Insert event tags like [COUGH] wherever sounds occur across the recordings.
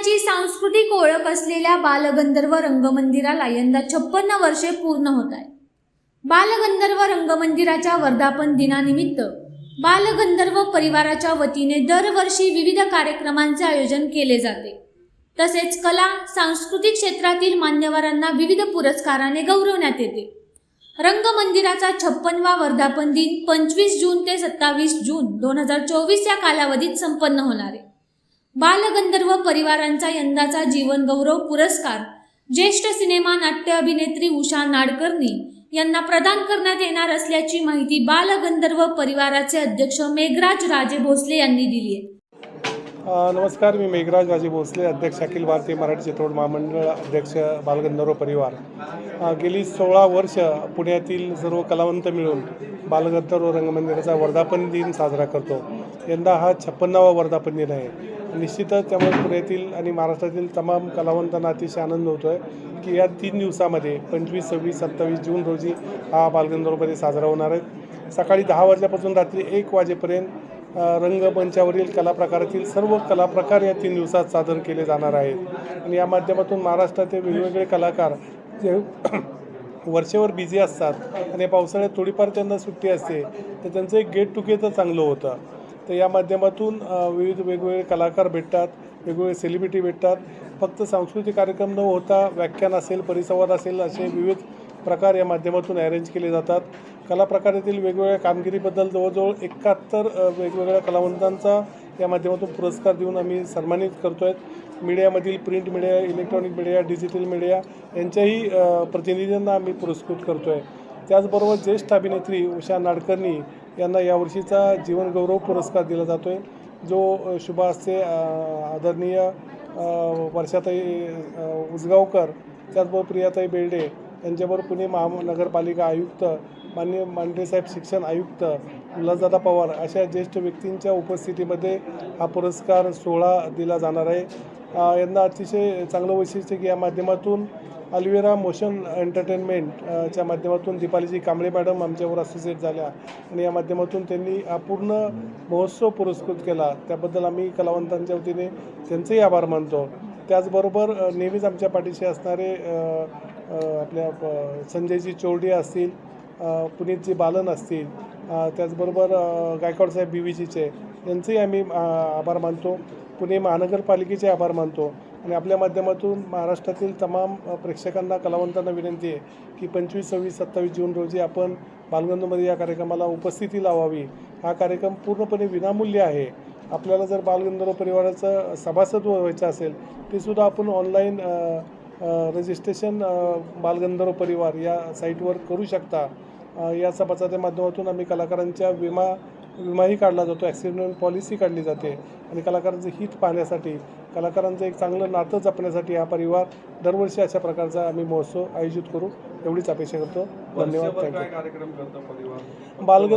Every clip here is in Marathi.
पुण्याची सांस्कृतिक ओळख असलेल्या बालगंधर्व रंगमंदिराला यंदा छप्पन्न वर्षे पूर्ण होत आहे बालगंधर्व रंगमंदिराच्या वर्धापन दिनानिमित्त बालगंधर्व परिवाराच्या वतीने दरवर्षी विविध कार्यक्रमांचे आयोजन केले जाते. तसेच कला सांस्कृतिक क्षेत्रातील मान्यवरांना विविध पुरस्काराने गौरवण्यात येते. रंगमंदिराचा छप्पनवा वर्धापन दिन पंचवीस जून ते सत्तावीस जून दोन हजार चोवीस या कालावधीत संपन्न होणार आहे. बालगंधर्व परिवारांचा यंदाचा जीवन गौरव पुरस्कार. ज्येष्ठ सिनेमा नाट्य अभिनेत्री उषा नाडकर्णी यांना प्रदान करण्यात येणार असल्याची माहिती बालगंधर्व परिवाराचे अध्यक्ष मेघराज राजे भोसले यांनी दिली आहे. नमस्कार मी मेघराज राजे भोसले अध्यक्ष अखिल भारतीय मराठी चित्रपट महामंडळ अध्यक्ष बालगंधर्व परिवार. गेली सोळा वर्ष पुण्यातील सर्व कलावंत मिळून बालगंधर्व रंगमंदिराचा वर्धापन दिन साजरा करतो. यंदा हा छप्पन्नावा वर्धापन दिन आहे. निश्चितच त्यामुळे पुण्यातील आणि महाराष्ट्रातील तमाम कलावंतांना अतिशय आनंद होतो आहे की या तीन दिवसामध्ये पंचवीस सव्वीस सत्तावीस जून रोजी हा बालगंधर्वमध्ये साजरा होणार आहे. सकाळी दहा वाजल्यापासून रात्री एक वाजेपर्यंत रंगमंचावरील कला प्रकारातील सर्व कलाप्रकार या तीन दिवसात सादर केले जाणार आहेत. आणि या माध्यमातून महाराष्ट्रातील वेगवेगळे कलाकार जे [COUGHS] वर्षभर बिझी असतात आणि पावसाळ्यात थोडीफार त्यांना सुट्टी असते तर त्यांचं एक गेट टुगेदर चांगलं होतं. तर या माध्यमातून विविध वेगवेगळे कलाकार भेटतात वेगवेगळे सेलिब्रिटी भेटतात. फक्त सांस्कृतिक कार्यक्रम न होता व्याख्यान असेल परिसंवाद असेल असे विविध प्रकार या माध्यमातून अरेंज केले जातात. कला प्रकारातील वेगवेगळ्या कामगिरीबद्दल जवळजवळ एकाहत्तर वेगवेगळ्या कलावंतांचा या माध्यमातून पुरस्कार देऊन आम्ही सन्मानित करतो आहेत मीडियामधील print media electronic media digital media यांच्याही प्रतिनिधींना आम्ही पुरस्कृत करतो आहे त्याचबरोबर ज्येष्ठ अभिनेत्री उषा नाडकर्णी यांना यावर्षीचा जीवनगौरव पुरस्कार दिला जातो आहे जो अ, आदरणीय वर्षाताई उजगावकर उसगावकर त्याचबरोबर प्रियाताई बेर्डे यांच्याबरोबर पुणे महानगरपालिका आयुक्त मान्य मांडेसाहेब शिक्षण आयुक्त उल्हासदादा पवार अशा ज्येष्ठ व्यक्तींच्या उपस्थितीमध्ये हा पुरस्कार सोहळा दिला जाणार आहे. यांना अतिशय चांगलं वैशिष्ट्य की या माध्यमातून अल्विरा मोशन एंटरटेनमेंट च्या माध्यमातून दीपालीजी कांबळे मॅडम आमच्यावर असोसिएट झाल्या. आणि या माध्यमातून त्यांनी हा पूर्ण महोत्सव पुरस्कृत केला. त्याबद्दल आम्ही कलावंतांच्या वतीने त्यांचेही आभार मानतो. त्याचबरोबर नेहमीच आमच्या पाठीशी असणारे आपल्या संजयजी चोरडे असतील पुनीतजी बालन असतील त्याचबरोबर गायकवाडसाहेब बी व्ही जीचे यांचेही आम्ही आभार मानतो. पुणे महानगरपालिकेचे आभार मानतो. आणि आपल्या माध्यमातून महाराष्ट्रातील तमाम प्रेक्षकांना कलावंतांना विनंती आहे की पंचवीस सव्वीस सत्तावीस जून रोजी आपण बालगंधमध्ये या कार्यक्रमाला उपस्थिती लावावी. हा कार्यक्रम पूर्णपणे विनामूल्य आहे. आपल्याला जर बालगंधर्व परिवाराचं सभासद व्हायचं असेल ते सुद्धा आपण ऑनलाईन रजिस्ट्रेशन बालगंधर्व परिवार या साईटवर करू शकता. या सभासदाच्या माध्यमातून आम्ही कलाकारांच्या विमा विमाही काढला जातो ॲक्सिडेंट पॉलिसी काढली जाते आणि कलाकारांचं हित पाहण्यासाठी कलाकारांचं एक चांगलं नातं जपण्यासाठी हा परिवार दरवर्षी अशा प्रकारचा आम्ही महोत्सव आयोजित करू एवढीच अपेक्षा करतो. धन्यवाद थँक्यू बालग.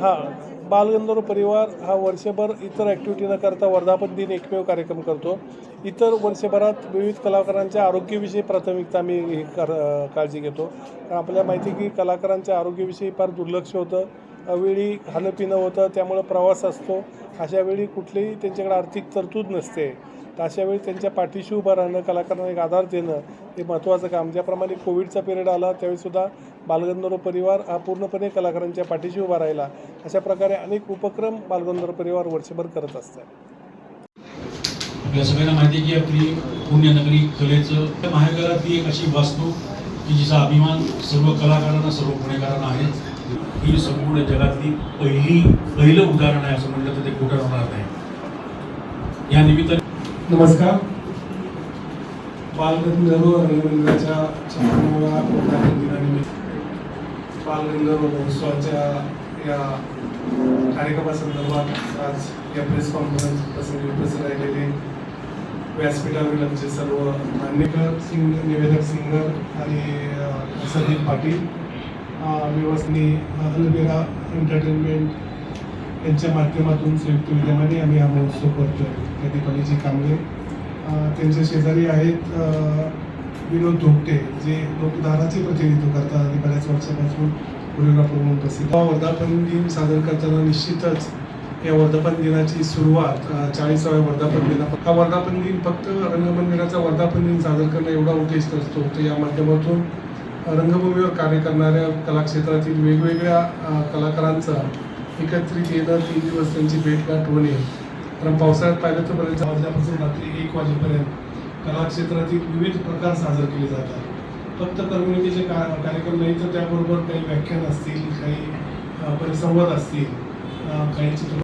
हां बालगंधर्व परिवार हा वर्षभर इतर ॲक्टिव्हिटी न करता वर्धापन दिन एकमेव कार्यक्रम करतो. इतर वर्षभरात विविध कलाकारांच्या आरोग्याविषयी प्राथमिकता आम्ही हे कर काळजी घेतो. कारण आपल्याला माहिती की कलाकारांच्या आरोग्याविषयी फार दुर्लक्ष होतं. अवेळी खाणं पिणं होतं त्यामुळं प्रवास असतो. अशा वेळी कुठलीही त्यांच्याकडे आर्थिक तरतूद नसते. तर अशा वेळी त्यांच्या पाठीशी उभं राहणं कलाकारांना एक आधार देणं हे महत्त्वाचं काम. ज्याप्रमाणे कोविडचा पिरियड आला त्यावेळीसुद्धा बालगंधर्व परिवार हा पूर्णपणे कलाकारांच्या पाठीशी उभा राहिला. अशा प्रकारे अनेक उपक्रम बालगंधर्व परिवार वर्षभर करत असतात. आपल्या सगळ्यांना माहिती आहे की आपली पुण्यनगरी कलेचं त्या महानगरातली एक अशी वास्तू की जिचा अभिमान सर्व कलाकारांना सर्व पुणेकरांना आहे. ही संपूर्ण जगातली पहिली पहिलं उदाहरण आहे असं म्हटलं तर ते कुठं राहणार नाही. या निमित्ताने नमस्कार. बालगंधर्व रंगमंदिराच्या छप्पन्नाव्या वर्धापन दिनानिमित्त बालगंधर्व महोत्सवाच्या या कार्यक्रमासंदर्भात आज या प्रेस कॉन्फरन्स प्रसंगी उपस्थित राहिलेले व्यासपीठावरील आमचे सर्व मान्यकर सिंग निवेदक सिंगर आणि संदीप पाटील व्यवस्थनी अलबेरा एंटरटेनमेंट यांच्या माध्यमातून संयुक्त विद्यमाने आम्ही हा महोत्सव करतो आहे त्या दीपालीजी कांबळे त्यांचे शेजारी आहेत विनोद धोपटे जे लोकधाराचे प्रतिनिधित्व करतात आणि बऱ्याच वर्षापासून कोरिओग्राफर म्हणून प्रसिद्ध. वर्धापन दिन सादर करताना निश्चितच या वर्धापन दिनाची सुरुवात चाळीसाव्या वर्धापन दिना हा वर्धापन दिन फक्त रंगमंदिराचा वर्धापन दिन सादर करणं एवढा उद्देश नसतो तर या माध्यमातून रंगभूमीवर कार्य करणाऱ्या कलाक्षेत्रातील वेगवेगळ्या कलाकारांचा एकत्रित येणं तीन दिवस त्यांची भेटगाठ होणे कारण पावसाळ्यात पाहिलं तर बरेच वाजल्यापासून रात्री एक वाजेपर्यंत कलाक्षेत्रातील विविध प्रकार साजरे केले जातात. फक्त करमणुकीचे का कार्यक्रम नाही तर त्याबरोबर काही व्याख्यान असतील काही परिसंवाद असतील काही चित्र